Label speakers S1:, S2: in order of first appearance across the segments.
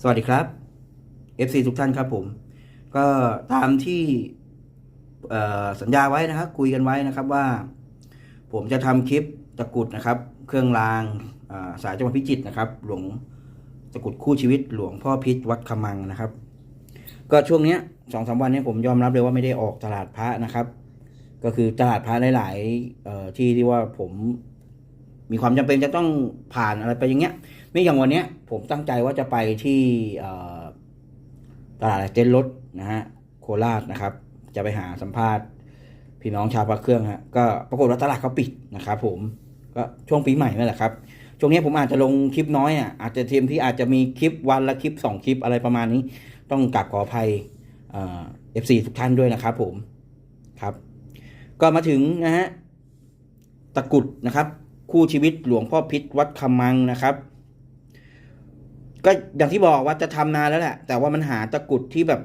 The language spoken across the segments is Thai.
S1: สวัสดีครับ FC ทุกท่านครับผม ก็ตามที่สัญญาไว้นะครับ คุยกันไว้นะครับว่า ผมจะทำคลิปตะกุดนะครับ เครื่องรางสายจังหวัดพิจิตรนะครับ หลวงตะกุดคู่ชีวิตหลวงพ่อพิษวัดขมังนะครับ ก็ช่วงเนี้ยสองสามวันนี้ผมยอมรับเลยว่าไม่ได้ออกตลาดพระนะครับ ก็คือตลาดพระหลายๆที่ที่ว่าผมมีความจำเป็นจะต้องผ่านอะไรไปอย่างเงี้ย ไม่อย่างวันนี้ผมตั้งใจว่าจะไปที่ตลาดเต้นรถนะฮะโคราชนะครับ จะไปหาสัมภาษณ์พี่น้องชาวพระเครื่องฮะก็ปรากฏว่าตลาดเขาปิดนะครับผมก็ช่วงปีใหม่นั่นแหละครับช่วงนี้ผมอาจจะลงคลิปน้อยอะอาจจะเทียมที่อาจจะมีคลิปวันละคลิปสองคลิปอะไรประมาณนี้ ต้องกราบขออภัยเอฟซีทุกท่านด้วยนะครับผมครับ ก็มาถึงนะฮะตะกุดนะครับ คู่ชีวิตหลวงพ่อพิษวัดคำมังนะครับ ก็อย่างที่บอกว่าจะทำนานแล้วแหละ แต่ว่ามันหาตะกรุดที่แบบ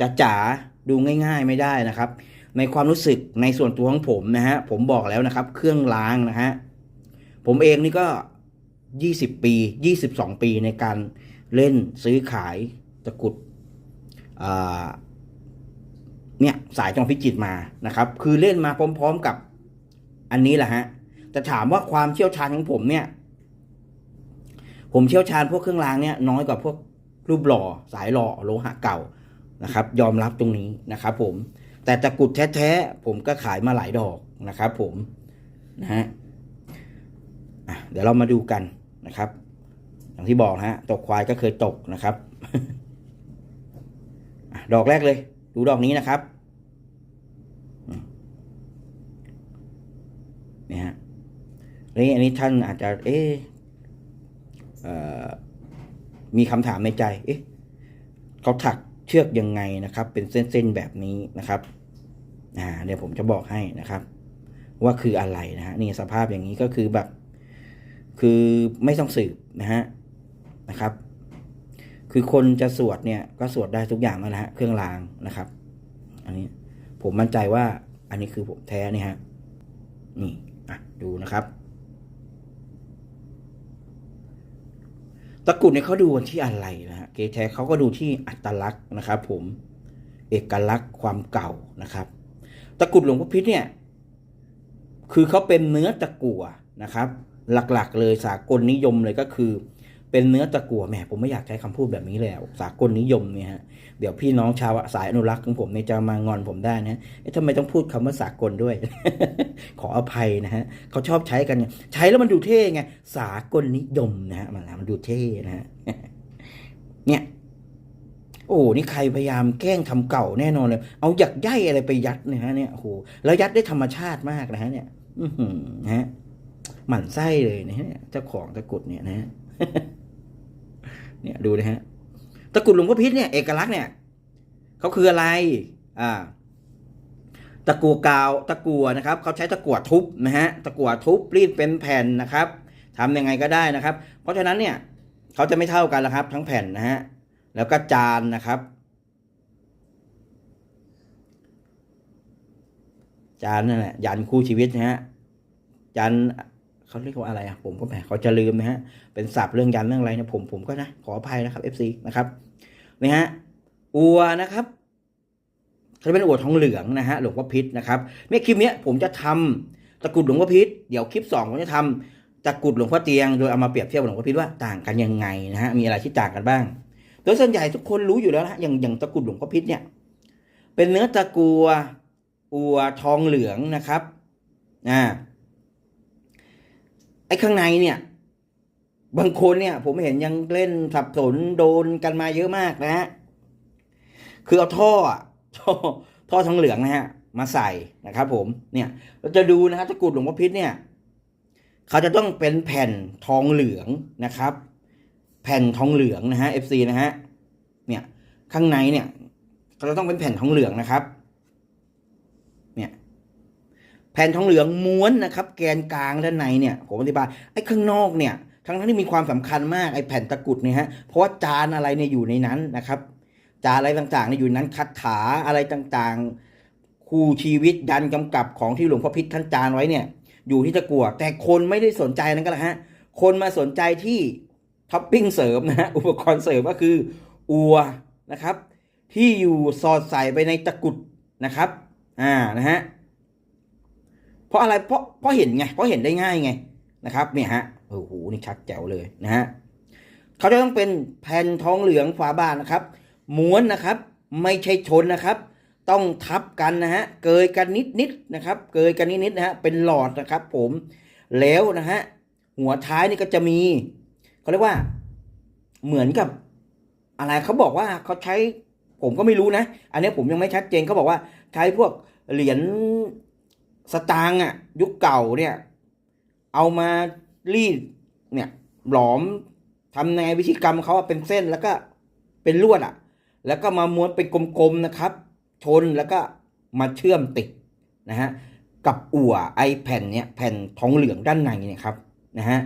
S1: จ๋าจ๋าๆดูง่าย ๆไม่ได้นะครับ ในความรู้สึกในส่วนตัวของผมนะฮะผมบอกแล้วนะครับ เครื่องล้างนะฮะผมเองนี่ก็ยี่สิบปียี่สิบสองปีในการเล่นซื้อขายตะกรุดเนี่ยสายจังพิจิตมานะครับ คือเล่นมาพร้อม ๆกับอันนี้แหละฮะแต่ถามว่าความเชี่ยวชาญของผมเนี่ย ผมเชี่ยวชาญพวกเครื่องรางเนี่ยน้อยกว่าพวกรูปหล่อสายหล่อโลหะเก่านะครับ ยอมรับตรงนี้นะครับ ผม แต่ตะกุดแท้ๆผมก็ขายมาหลายดอกนะครับ ผมนะฮะเดี๋ยวเรามาดูกันนะครับ อย่างที่บอกฮะตกควายก็เคยตกนะครับดอกแรกเลย ดูดอกนี้นะครับเนี่ยฮะนี่อันนี้ท่านอาจจะ เอ๊ะ มีคำถามในใจ เอ๊ะเขาถักเชือกยังไงนะครับ เป็นเส้นๆแบบนี้นะครับ อ่าเดี๋ยวผมจะบอกให้นะครับ ว่าคืออะไรนะฮะนี่สภาพอย่างนี้ก็คือแบบ คือไม่ต้องสืบนะฮะนะครับ คือคนจะสวดเนี่ย ก็สวดได้ทุกอย่างแล้วนะฮะเครื่องรางนะครับ อันนี้ผมมั่นใจว่าอันนี้คือผมแท้นี่ฮะนี่อะดูนะครับ ตะกรุดเนี่ยเขาดูกันที่อะไรนะฮะเกแท้เขาก็ดูที่อัตลักษณ์นะครับ ผมเอกลักษณ์ความเก่านะครับ ตะกรุดหลวงพ่อพิษเนี่ย คือเขาเป็นเนื้อตะกั่วนะครับ หลักๆ เลยสากลนิยมเลยก็คือ เป็นเนื้อตะกั่วแหมผมไม่อยากใช้คำพูดแบบนี้แล้วสากลนิยมเนี่ยฮะเดี๋ยวพี่น้องชาวสายอนุรักษ์ของผมเนี่ยจะมางอนผมได้นะเอ๊ะทำไมต้องพูดคำว่าสากลด้วย ขออภัยนะฮะเขาชอบใช้กันใช้แล้วมันดูเท่ไงสากลนิยมนะฮะมันมันดูเท่นะฮะเนี่ยโอ้นี่ใครพยายามแกล้งทำเก่าแน่นอนเลย เอาหยักใยอะไรไปยัดเนี่ยฮะเนี่ยโอ้โหแล้วยัดได้ธรรมชาติมากนะฮะเนี่ยอือหือนะฮะหมั่นไส้เลยนะฮะเจ้าของตะกุดเนี่ยนะฮะ เนี่ยดูนะฮะตะกรุดหลวงพ่อพิษเนี่ยเอกลักษณ์เนี่ยเขาคืออะไรอ่าตะกัวกาวตะกัวนะครับเขาใช้ตะกัวทุบนะฮะตะกัวทุบรีดเป็นแผ่นนะครับทำยังไงก็ได้นะครับ เพราะฉะนั้นเนี่ยเขาจะไม่เท่ากันละครับ ทั้งแผ่นนะฮะแล้วก็จานนะครับ จานนั่นแหละยันคู่ชีวิตนะฮะยัน เขาเรียกว่าอะไรอะผมก็แหมเขาจะลืมนะฮะเป็นศัพท์เรื่องยันเรื่องอะไรเนี่ยผมผมก็นะขออภัยนะครับ FC นะครับนี่ฮะอัวนะครับเขาเป็นอัวทองเหลืองนะฮะหลวงพ่อพิษนะครับเนี่ยคลิปเนี้ยผมจะทำตะกุดหลวงพ่อพิษเดี๋ยวคลิปสองผมจะทำตะกุดหลวงพ่อเตียงโดยเอามาเปรียบเทียบหลวงพ่อพิษว่าต่างกันยังไงนะฮะมีอะไรที่ต่างกันบ้าง โดยส่วนใหญ่ทุกคนรู้อยู่แล้วนะอย่างอย่างตะกุดหลวงพ่อพิษเนี่ยเป็นเนื้อตะกัวอัวทองเหลืองนะครับอ่า ไอ้ข้างในเนี่ย บางคนเนี่ย ผมเห็นยังเล่นสับสนโดนกันมาเยอะมากนะฮะคือเอาท่อท่อท่อทองเหลืองนะฮะ มาใส่นะครับผมเนี่ย เราจะดูนะฮะตะกรุดหลวงพ่อพิษเนี่ย เขาจะต้องเป็นแผ่นทองเหลืองนะครับ แผ่นทองเหลืองนะฮะ FC นะฮะเนี่ย ข้างในเนี่ยเขาจะต้องเป็นแผ่นทองเหลืองนะครับ แผ่นทองเหลืองม้วนนะครับ แกนกลางด้านในเนี่ยผมอธิบายไอ้ข้างนอกเนี่ยทั้งที่มีความสำคัญมากไอ้แผ่นตะกุดเนี่ยฮะเพราะว่าจานอะไรเนี่ยอยู่ในนั้นนะครับ จานอะไรต่างๆเนี่ยอยู่นั้นคาถาอะไรต่างๆ คู่ชีวิตยันกำกับของที่หลวงพ่อพิษท่านจานไว้เนี่ย อยู่ที่ตะกั่วแต่คนไม่ได้สนใจนั้นก็แล้วฮะคนมาสนใจที่ท็อปปิ้งเสริมนะฮะอุปกรณ์เสริมก็คืออัวนะครับ ที่อยู่สอดใส่ไปในตะกุดนะครับ อ่านะฮะ เพราะอะไรเพราะเพราะเห็นไงเพราะเห็นได้ง่ายไงนะครับเนี่ยฮะโอ้โหนี่ชัดแจ๋วเลยนะฮะเขาจะต้องเป็นแผ่นทองเหลืองฝาบานนะครับ ม้วนนะครับ ไม่ใช่ชนนะครับ ต้องทับกันนะฮะเกยกันนิดนิดนะครับ เกยกันนิดนิดนะฮะเป็นหลอดนะครับ ผมแล้วนะฮะหัวท้ายนี่ก็จะมีเขาเรียกว่าเหมือนกับ อะไรเขาบอกว่าเขาใช้ผมก็ไม่รู้นะ อันนี้ผมยังไม่ชัดเจนเขาบอกว่าใช้พวกเหรียญ สตางค์อะ ยุคเก่าเนี่ย เอามารีดเนี่ย หลอมทำในวิธีกรรมเขาเป็นเส้นแล้วก็เป็นลวดอะ แล้วก็มาม้วนเป็นกลมๆนะครับ ชนแล้วก็มาเชื่อมติดนะฮะกับอั่วไอแผ่นเนี่ยแผ่นทองเหลืองด้านในเนี่ยครับนะฮะ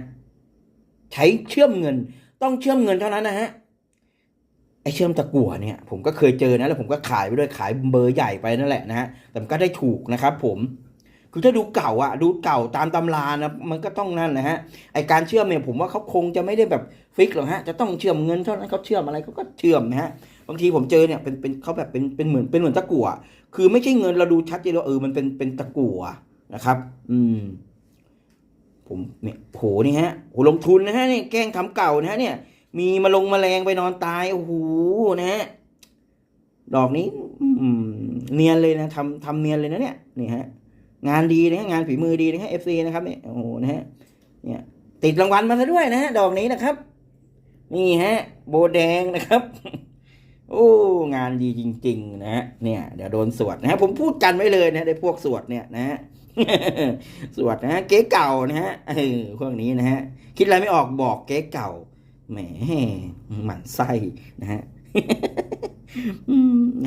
S1: ใช้เชื่อมเงินต้องเชื่อมเงินเท่านั้นนะฮะไอเชื่อมตะกั่วเนี่ย ผมก็เคยเจอนะแล้วผมก็ขายไปด้วยขายเบอร์ใหญ่ไปนั่นแหละนะฮะแต่มันก็ได้ถูกนะครับผม คือถ้าดูเก่าอะดูเก่าตามตำรานะมันก็ต้องนั่นนะฮะไอการเชื่อมเนี่ยผมว่าเขาคงจะไม่ได้แบบฟิกหรอกฮะจะต้องเชื่อมเงินเท่านั้นเขาเชื่อมอะไรเขาก็เชื่อมนะฮะบางทีผมเจอเนี่ยเป็นเป็นเขาแบบเป็นเป็นเหมือนเป็นเหมือนตะกั่วคือไม่ใช่เงินเราดูชัดเจนว่าเออมันเป็นเป็นตะกั่วนะครับ อืม ผมเนี่ยโหนี่ฮะโหลงทุนนะฮะนี่แกล้งทำเก่านะฮะเนี่ย มีมาลงแมลงไปนอนตายโอ้โหนะฮะดอกนี้ อืม เนียนเลยนะทำทำเนียนเลยนะเนี่ยนี่ฮะ งานดีนะฮะงานฝีมือดีนะฮะเอฟซีนะครับเนี่ยโอ้โหนะฮะเนี่ยติดรางวัลมาซะด้วยนะฮะดอกนี้นะครับ นี่ฮะ โบแดงนะครับ โอ้งานดีจริง ๆ นะฮะเนี่ยเดี๋ยวโดนสวดนะฮะผมพูดกันไว้เลยนะในพวกสวดเนี่ยนะฮะสวดนะฮะเก๊เก่านะฮะเออพวกนี้นะฮะคิดอะไรไม่ออกบอกเก๊เก่าแหมหมันไส้นะฮะ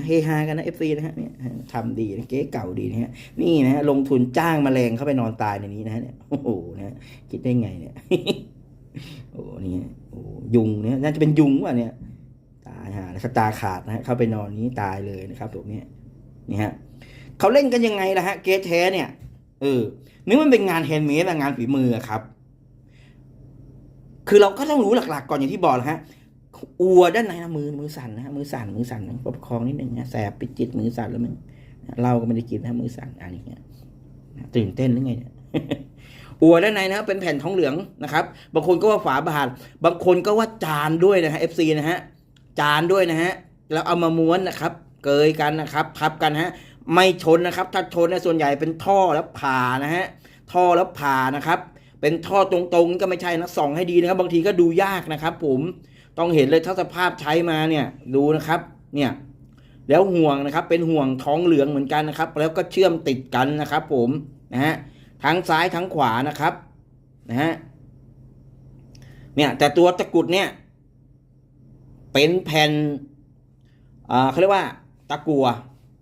S1: เฮฮากันนะเอฟซีนะฮะเนี่ยทำดีนะเก๊เก่าดีนะฮะนี่นะฮะลงทุนจ้างแมลงเข้าไปนอนตายในนี้นะฮะเนี่ยโอ้โหนะคิดได้ไงเนี่ยโอ้โหนี่โอ้ยุงเนี่ยน่าจะเป็นยุงว่ะเนี่ย ตายฮะแล้วก็ตาขาดนะฮะเข้าไปนอนนี้ตายเลยนะครับตัวเนี้ยนี่ฮะเขาเล่นกันยังไงล่ะฮะเกทแท้เนี่ยเออนึกมันเป็นงานแฮนด์เมดอะงานฝีมือครับ คือเราก็ต้องรู้หลัก ๆ ก่อนอย่างที่บอกแหละฮะ อัวด้านในนะมือมือสั่นนะฮะมือสั่นมือสั่นประคองนิดหนึ่งนะแสบปิดจิตมือสั่นแล้วมึงเราก็ไม่ได้กินนะมือสั่นอันนี้เนี่ยตื่นเต้นหรือไงเนี่ยอัวด้านในนะเป็นแผ่นทองเหลืองนะครับ บางคนก็ว่าฝาบาท บางคนก็ว่าจานด้วยนะฮะ FC นะฮะจานด้วยนะฮะแล้วเอามาม้วนนะครับ เกยกันนะครับพับกันฮะ ไม่ชนนะครับ ถ้าชนนี่ยส่วนใหญ่เป็นท่อแล้วผ่านะฮะท่อแล้วผ่านะครับ เป็นท่อตรงๆก็ไม่ใช่นะส่องให้ดีนะครับ บางทีก็ดูยากนะครับ ผม ต้องเห็นเลยถ้าสภาพใช้มาเนี่ยดูนะครับเนี่ยแล้วห่วงนะครับเป็นห่วงท้องเหลืองเหมือนกันนะครับ แล้วก็เชื่อมติดกันนะครับ ผมนะฮะทั้งซ้ายทั้งขวานะครับนะฮะเนี่ยแต่ตัวตะกุดเนี่ยเป็นแผ่นอ่าเขาเรียกว่าตะกัว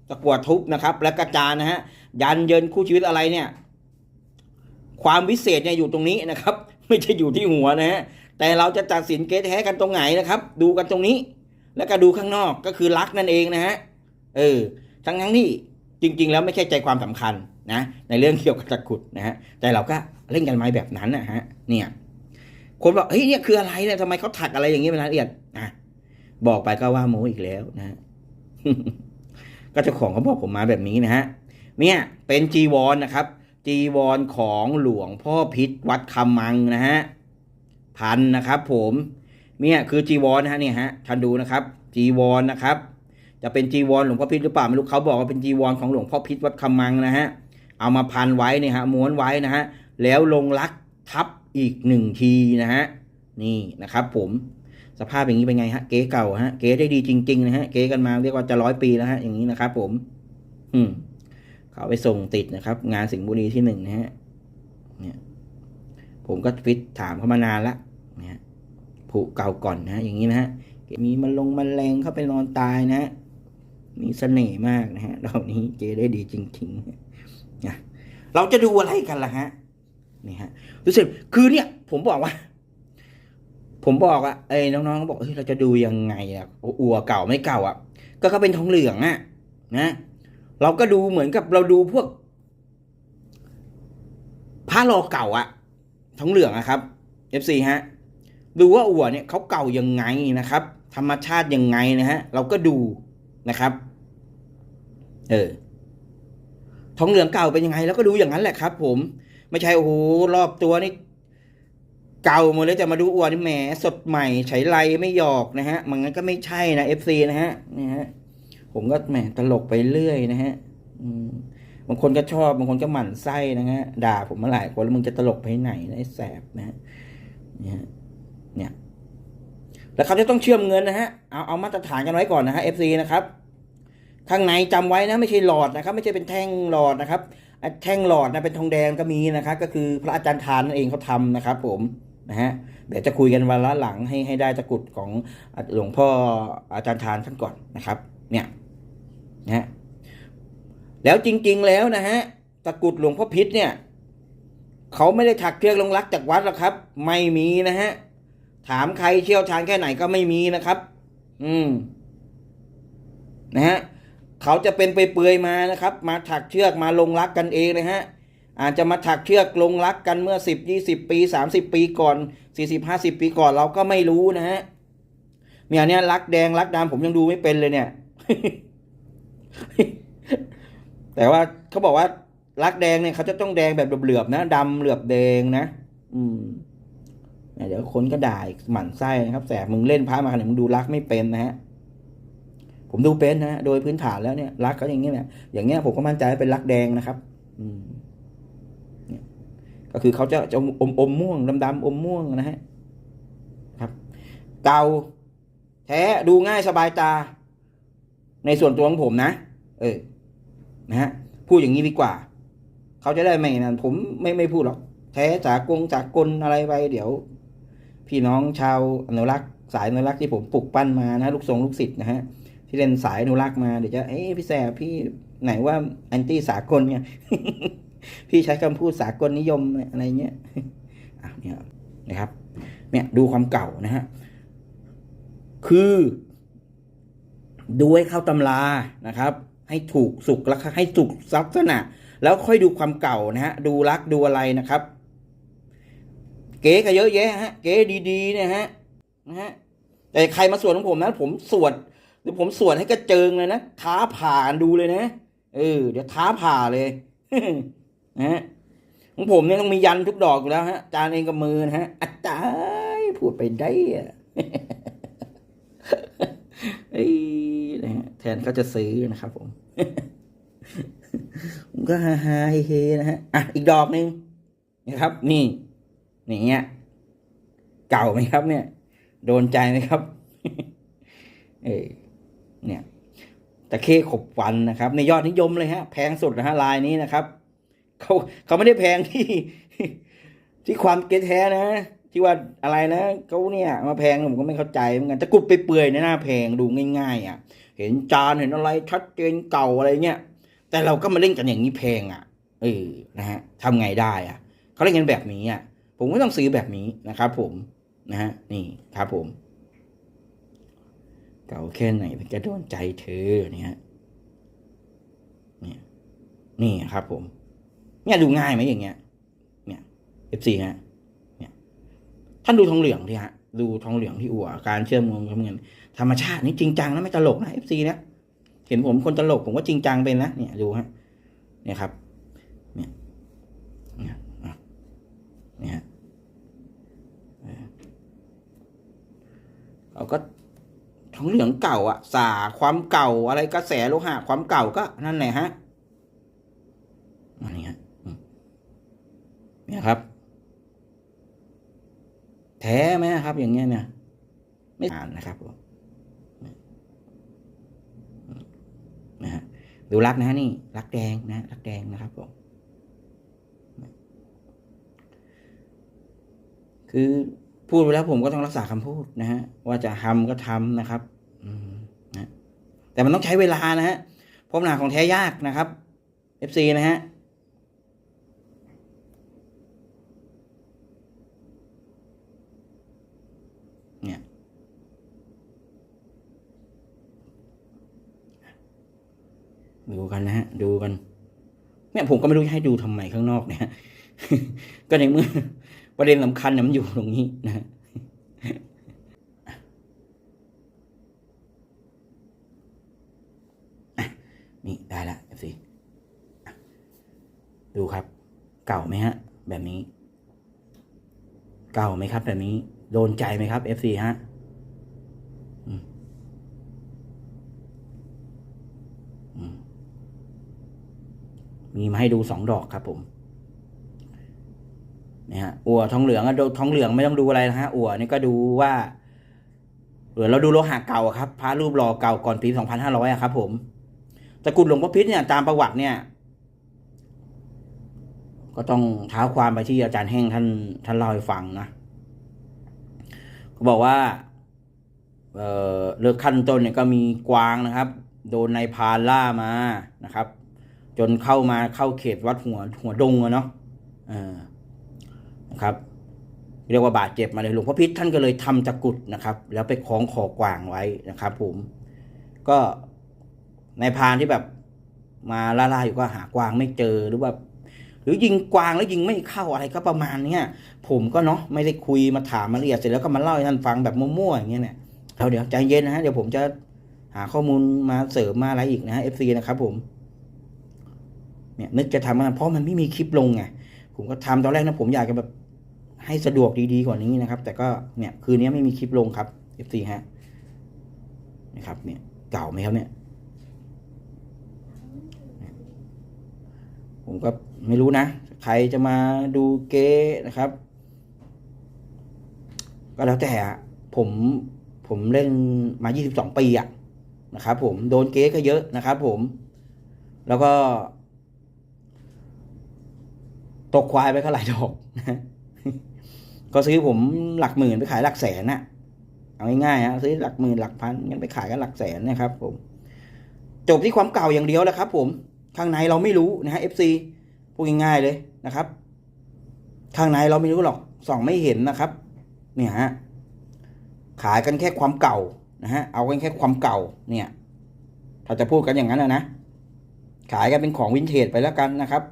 S1: ตะกัวทุบนะครับ และกระจานนะฮะยันเยินคู่ชีวิตอะไรเนี่ย ความวิเศษเนี่ยอยู่ตรงนี้นะครับ ไม่ใช่อยู่ที่หัวนะฮะ แต่เราจะตัดสินเกทแท้กันตรงไหนนะครับ ดูกันตรงนี้ แล้วก็ดูข้างนอกก็คือรักนั่นเองนะฮะเออทั้งทั้งที่จริง ๆ แล้วไม่ใช่ใจความสำคัญนะในเรื่องเกี่ยวกับตะกุดนะฮะแต่เราก็เล่นกันไม้แบบนั้นนะฮะเนี่ยคนบอกเฮ้ยเนี่ยคืออะไรเนี่ยทำไมเขาถักอะไรอย่างนี้เป็นรายละเอียดอะบอกไปก็ว่าโมอีกแล้วนะฮะก็เจ้าของเขาบอกผมมาแบบนี้นะฮะเนี่ยเป็นจีวรนนะครับ จีวรของหลวงพ่อพิษวัดคำมังนะฮะ พันนะครับ ผมเนี่ยคือจีวรนะฮะเนี่ยฮะท่านดูนะครับจีวรนนะครับ จะเป็นจีวรหลวงพ่อพิษหรือเปล่าไม่รู้เขาบอกว่าเป็นจีวรของหลวงพ่อพิษวัดคำมังนะฮะเอามาพันไว้เนี่ยฮะม้วนไว้นะฮะแล้วลงลักทับอีกหนึ่งทีนะฮะนี่นะครับ ผมสภาพอย่างนี้เป็นไงฮะเก๋เก่าฮะเก๋ได้ดีจริงๆนะฮะเก๋กันมาเรียกว่าจะร้อยปีแล้วฮะอย่างนี้นะครับ ผม อืมเขาไปส่งติดนะครับ งานสิงห์บุรีที่หนึ่งนะฮะเนี่ย ผมก็ฟิตถามเขามานานละนะฮะผูกเก่าก่อนนะ อย่างนี้นะฮะมีมันลงมันแรงเข้าไปนอนตายนะฮะมีเสน่ห์มากนะฮะเรานี้เจได้ดีจริงๆนะเราจะดูอะไรกันล่ะฮะนี่ฮะรู้สึกคือเนี่ย ผมบอกว่า ผมบอกว่าเอ้ยน้องๆเขบอกเฮ้ยเราจะดูยังไงอะอัวเก่าไม่เก่าอะก็เขาเป็นทองเหลืองอะนะเราก็ดูเหมือนกับเราดูพวกผ้าโลอเก่าอะ ทองเหลืองอะครับ FC ฮะดูว่าอัวเนี่ยเขาเก่ายังไงนะครับ ธรรมชาติยังไงนะฮะเราก็ดูนะครับเออทองเหลืองเก่าเป็นยังไงเราก็ดูอย่างนั้นแหละครับ ผมไม่ใช่โอ้โหรอบตัวนี่เก่าหมดเลยจะมาดูอัวนี่แหมสดใหม่ใช้ไรไม่หยอกนะฮะมันงั้นก็ไม่ใช่นะเอฟซีนะฮะนี่ฮะผมก็แหมตลกไปเรื่อยนะฮะอืม บางคนก็ชอบ บางคนก็หมั่นไส้นะฮะด่าผมมาหลายคนแล้วมึงจะตลกไปไหนนะไอ้แสบนะฮะเนี่ยเนี่ยแล้วเขาจะต้องเชื่อมเงินนะฮะเอาเอามาตรฐานกันไว้ก่อนนะฮะ FC นะครับข้างในจำไว้นะไม่ใช่หลอดนะครับ ไม่ใช่เป็นแท่งหลอดนะครับอะแท่งหลอดนะเป็นทองแดงก็มีนะครับ ก็คือพระอาจารย์ทานนั่นเองเขาทำนะครับ ผมนะฮะเดี๋ยวจะคุยกันวันละหลังให้ให้ได้ตะกรุดของหลวงพ่ออาจารย์ทานท่านก่อนนะครับ เนี่ยนะฮะ แล้วจริง ๆ แล้วนะฮะตะกุดหลวงพ่อพิษเนี่ยเขาไม่ได้ถักเครื่องลงรักจากวัดหรอกครับ ไม่มีนะฮะถามใครเชี่ยวชาญแค่ไหนก็ไม่มีนะครับ อืม นะฮะเขาจะเป็นไปเปือยมานะครับ มาถักเชือกมาลงรักกันเองนะฮะอาจจะมาถักเชือกลงรักกันเมื่อสิบยี่สิบปีสามสิบปีก่อนสี่สิบห้าสิบปีก่อนเราก็ไม่รู้นะฮะเนี่ยเนี่ยรักแดงรักดำผมยังดูไม่เป็นเลยเนี่ย แต่ว่าเขาบอกว่ารักแดงเนี่ยเขาจะต้องแดงแบบเหลือบๆนะดำเหลือบแดงนะ อืมเดี๋ยวคนก็ด่าหมั่นไส้นะครับ แต่มึงเล่นพระมาขนาดมึงดูรักไม่เป็นนะฮะผมดูเป็นนะโดยพื้นฐานแล้วเนี่ย รักเขาอย่างเงี้ยเนี่ยอย่างเงี้ยผมก็มั่นใจว่าเป็นรักแดงนะครับ อืมก็คือเขาจะจะอมอมม่วงดำดำๆอมม่วงนะฮะครับเก่าแท้ดูง่ายสบายตา ในส่วนตัวของผมนะ เออ นะฮะพูดอย่างนี้ดีกว่า เขาจะได้ไม่นั่นผมไม่ไม่พูดหรอกแท้จากกงจากกลอะไรไปเดี๋ยว พี่น้องชาวอนุรักษ์ สายอนุรักษ์ที่ผมปลูกปั้นมานะลูกทรงลูกศิษย์นะฮะที่เล่นสายอนุรักษ์มาเดี๋ยวจะเอ้พี่แสบพี่ไหนว่าแอนตี้สากลเนี่ยพี่ใช้คำพูดสากลนิยมอะไรเงี้ยอะเนี่ยนะครับ เนี่ยดูความเก่านะฮะคือ ดูให้เข้าตำรานะครับ ให้ถูกสุกแล้วให้สุกลักษณะ แล้วค่อยดูความเก่านะฮะดูรักดูอะไรนะครับ เก๋ก็เยอะแยะฮะ เก๋ดีๆเนี่ยฮะนะฮะแต่ใครมาสวดของผมนะผมสวดเดี๋ยวผมสวดให้กระเจิงเลยนะท้าผ่านดูเลยนะเออเดี๋ยวท้าผ่าเลยนะฮะของผมเนี่ยต้องมียันทุกดอกอยู่แล้วฮะอาจารย์เองกับมือนะฮะอาจารย์พูดไปได้อะเอ้แทนเขาจะซื้อนะครับผม ผมก็ฮาฮาเฮนะฮะอะอีกดอกหนึ่งนะครับ นี่นี่เงี้ย เก่าไหมครับ เนี่ย โดนใจไหมครับ เออเนี่ยตะเข้ขบฟันนะครับ ในยอดนิยมเลยฮะ แพงสุดนะฮะลายนี้นะครับเขาเขาไม่ได้แพงที่ ที่ความเกตแท้นะที่ว่าอะไรนะเขาเนี่ย มาแพงผมก็ไม่เข้าใจเหมือนกันตะกรุดไปเปื่อยในหน้าแพงดูง่ายๆอะ เห็นจานเห็นอะไรชัดเจนเก่าอะไรเงี้ยแต่เราก็มาเล่นกันอย่างนี้แพงอะเออนะฮะทำไงได้อะเขาเล่นกันแบบนี้อะผมก็ต้องซื้อแบบนี้นะครับผมนะฮะนี่ครับผม เก่าแค่ไหนถึงจะโดนใจเธอเนี่ยฮะเนี่ยนี่ครับผม เนี่ยดูง่ายไหมอย่างเงี้ย เนี่ยเอฟซีฮะเนี่ยท่านดูทองเหลืองที่ฮะดูทองเหลืองที่อัวการเชื่อมโยงทำเงิน ธรรมชาตินี่จริงจังนะไม่ตลกนะเอฟซีนะเห็นผมคนตลกผมก็จริงจังเป็นนะเนี่ยดูฮะเนี่ยครับเนี่ยเนี่ยเนี่ยฮะเออเราก็ทองเหลืองเก่าอะสาความเก่าอะไรกระแสโลหะความเก่าก็นั่นแหละฮะอันนี้ฮะเนี่ยครับ แท้ไหมครับ อย่างเงี้ยเนี่ยไม่อ่านนะครับผมนะฮะ ดูรักนะฮะนี่รักแดงนะรักแดงนะครับผมคือพูดไปแล้วผมก็ต้องรักษาคำพูดนะฮะว่าจะทำก็ทำนะครับอืนะแต่มันต้องใช้เวลานะฮะพราะปัญหาของแท้ยากนะครับ FC นะฮะ ดูกันนะฮะ ดูกันเนี่ยผมก็ไม่รู้จะให้ดูทำไมข้างนอกเนี่ยก็ในเมื่อประเด็นสำคัญมันอยู่ตรงนี้นะนี่ได้ละเอฟซีดูครับ เก่าไหมฮะ แบบนี้ เก่าไหมครับ แบบนี้ โดนใจไหมครับเอฟซีฮะ มีมาให้ดูสองดอกครับผมเนี่ยฮะอัวทองเหลืองอะดูทองเหลืองไม่ต้องดูอะไรนะฮะอัวนี่ก็ดูว่าเหลือเราดูโลหะเก่าครับพระรูปหล่อเก่าก่อนปีสองพันห้าร้อยครับผมตะกุดหลวงพ่อพิษเนี่ยตามประวัติเนี่ย ก็ต้องเท้าความไปที่อาจารย์แห้งท่านท่านเล่าให้ฟังนะเขาบอกว่าเออเลือกขั้นต้นเนี่ยก็มีกวางนะครับ โดนนายพานล่ามานะครับ จนเข้ามาเข้าเขตวัดหัวหัวดงอะเนาะนะครับ เรียกว่าบาดเจ็บมาเลยหลวงพ่อพิษท่านก็เลยทำตะกรุดนะครับ แล้วไปคล้องคอกวางไว้นะครับผม ก็ในพานที่แบบมาล่าๆอยู่ก็หากวางไม่เจอหรือว่าหรือยิงกวางแล้วยิงไม่เข้าอะไรก็ประมาณเนี้ยผมก็เนาะไม่ได้คุยมาถามมาละเอียดเสร็จแล้วก็มาเล่าให้ท่านฟังแบบมั่วๆอย่างเงี้ยเนี่ยเอาเดี๋ยวใจเย็นนะฮะเดี๋ยวผมจะหาข้อมูลมาเสริมมาอะไรอีกนะฮะ FC นะครับผม เนี่ยนึกจะทำมาเพราะมันไม่มีคลิปลงไงผมก็ทำตอนแรกนะผมอยากจะแบบให้สะดวกดีๆกว่านี้นะครับ แต่ก็เนี่ยคืนนี้ไม่มีคลิปลงครับ FC ฮะนะครับ เนี่ยเก่าไหมครับเนี่ย ผมก็ไม่รู้นะ ใครจะมาดูเก๊นะครับ ก็แล้วแต่อะผมผมเล่นมา 22 ปีอะนะครับผมโดนเก๊ก็เยอะนะครับผมแล้วก็ ตกควายไปก็หลายดอกก็ซื้อผมหลักหมื่นไปขายหลักแสนน่ะ เอาง่ายๆฮะซื้อหลักหมื่นหลักพันงั้นไปขายกันหลักแสนนะครับ ผม จบที่ความเก่าอย่างเดียวแล้วครับ ผมข้างในเราไม่รู้นะฮะ FC พูดง่ายๆเลยนะครับ ข้างในเราไม่รู้หรอกส่องไม่เห็นนะครับ เนี่ยฮะขายกันแค่ความเก่านะฮะเอากันแค่ความเก่า เนี่ย ถ้าจะพูดกันอย่างนั้นนะขายกันเป็นของวินเทจไปแล้วกันนะครับ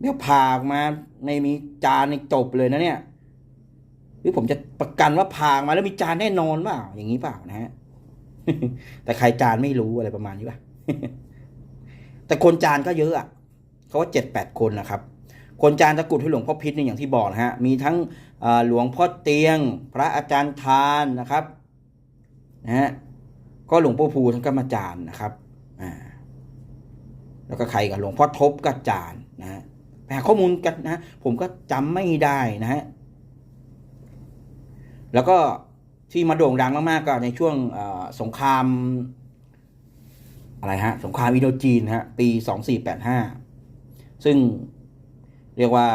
S1: เดี๋ยวพาออกมาในมีจานในจบเลยนะเนี่ยหรือผมจะประกันว่าพาออกมาแล้วมีจานแน่นอนเปล่าอย่างนี้เปล่านะฮะแต่ใครจานไม่รู้อะไรประมาณนี้ป่ะแต่คนจานก็เยอะอะเขาว่าเจ็ดแปดคนนะครับ คนจานตะกรุดที่หลวงพ่อพิษเนี่ยอย่างที่บอกนะฮะมีทั้งหลวงพ่อเตียง พระอาจารย์ทานนะครับนะฮะก็หลวงพ่อภูท่านก็มาจานนะครับอ่าแล้วก็ใครกับหลวงพ่อทบก็จานนะฮะ ไปหาข้อมูลกันนะ ผมก็จำไม่ได้นะฮะ แล้วก็ที่มาโด่งดังมาก ๆ ก็ในช่วงสงคราม อะไรฮะ สงครามอินโดจีนฮะ ปีสองสี่แปดห้าซึ่งเรียกว่า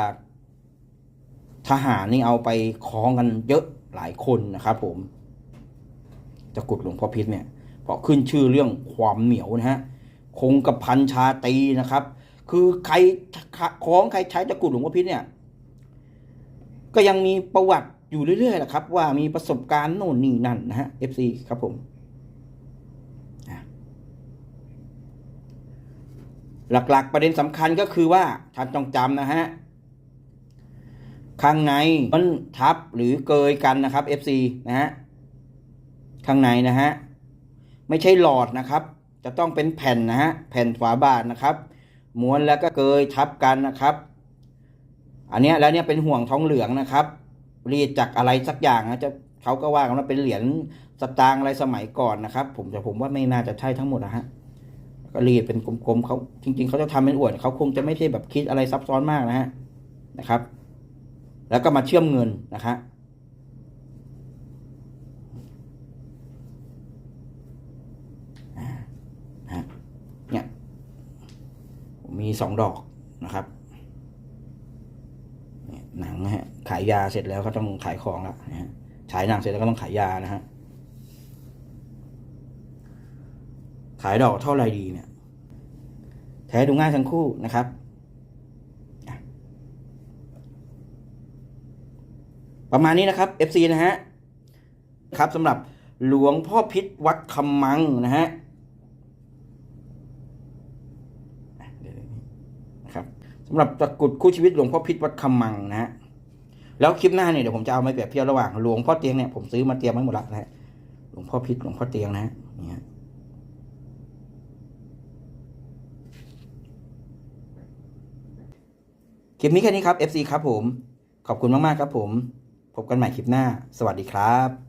S1: ทหารนี่เอาไปคล้องกันเยอะหลายคนนะครับผมตะกุดหลวงพ่อพิษเนี่ยเพราะขึ้นชื่อเรื่องความเหนียวนะฮะ คงกับพันชาตีนะครับ คือใครคล้องใครใช้ตะกรุดหลวงพ่อพิษเนี่ย ก็ยังมีประวัติอยู่เรื่อยๆแหละครับ ว่ามีประสบการณ์โน่นนี่นั่นนะฮะ FC ครับผมหลักๆ ประเด็นสำคัญก็คือว่าท่านต้องจำนะฮะข้างในมันทับหรือเกยกันนะครับ FC นะฮะข้างในนะฮะไม่ใช่หลอดนะครับ จะต้องเป็นแผ่นนะฮะแผ่นฝาบาทนะครับ ม้วนแล้วก็เกยทับกันนะครับ อันนี้แล้วเนี่ยเป็นห่วงทองเหลืองนะครับรีดจากอะไรสักอย่างนะจะเขาก็ว่ากันว่าเป็นเหรียญสตางค์อะไรสมัยก่อนนะครับ ผมแต่ผมว่าไม่น่าจะใช่ทั้งหมดนะฮะก็รีดเป็นกลมๆเขาจริง ๆเขาจะทำเป็นอวดเขาคงจะไม่ใช่แบบคิดอะไรซับซ้อนมากนะฮะนะครับ แล้วก็มาเชื่อมเงินนะคะอ่านะฮะเนี่ยผ มีสองดอกนะครับเนี่ยหนังฮะขายยาเสร็จแล้วก็ต้องขายของล้วนะฮะฉายหนังเสร็จแล้วก็ต้องขายยานะฮะขายดอกเท่าไรดีเนี่ยแท้ดูง่ายทั้งคู่นะครับประมาณนี้นะครับ FC นะฮะครับสำหรับหลวงพ่อพิษวัดคำมังนะฮะำหรับตะกุดคู่ชีวิตหลวงพ่อพิษวัดคำมังนะฮะแล้วคลิปหน้าเนี่ยเดี๋ยวผมจะเอามาเปรียบเทียบระหว่างหลวงพ่อเตียงเนี่ยผมซื้อมาเตรียมไว้หมดละนะฮะหลวงพ่อพิษหลวงพ่อเตียงนะฮะนี่ยคลิปนี้แค่นี้ครับ FC ครับผม ขอบคุณมากๆครับผม พบกันใหม่คลิปหน้า สวัสดีครับ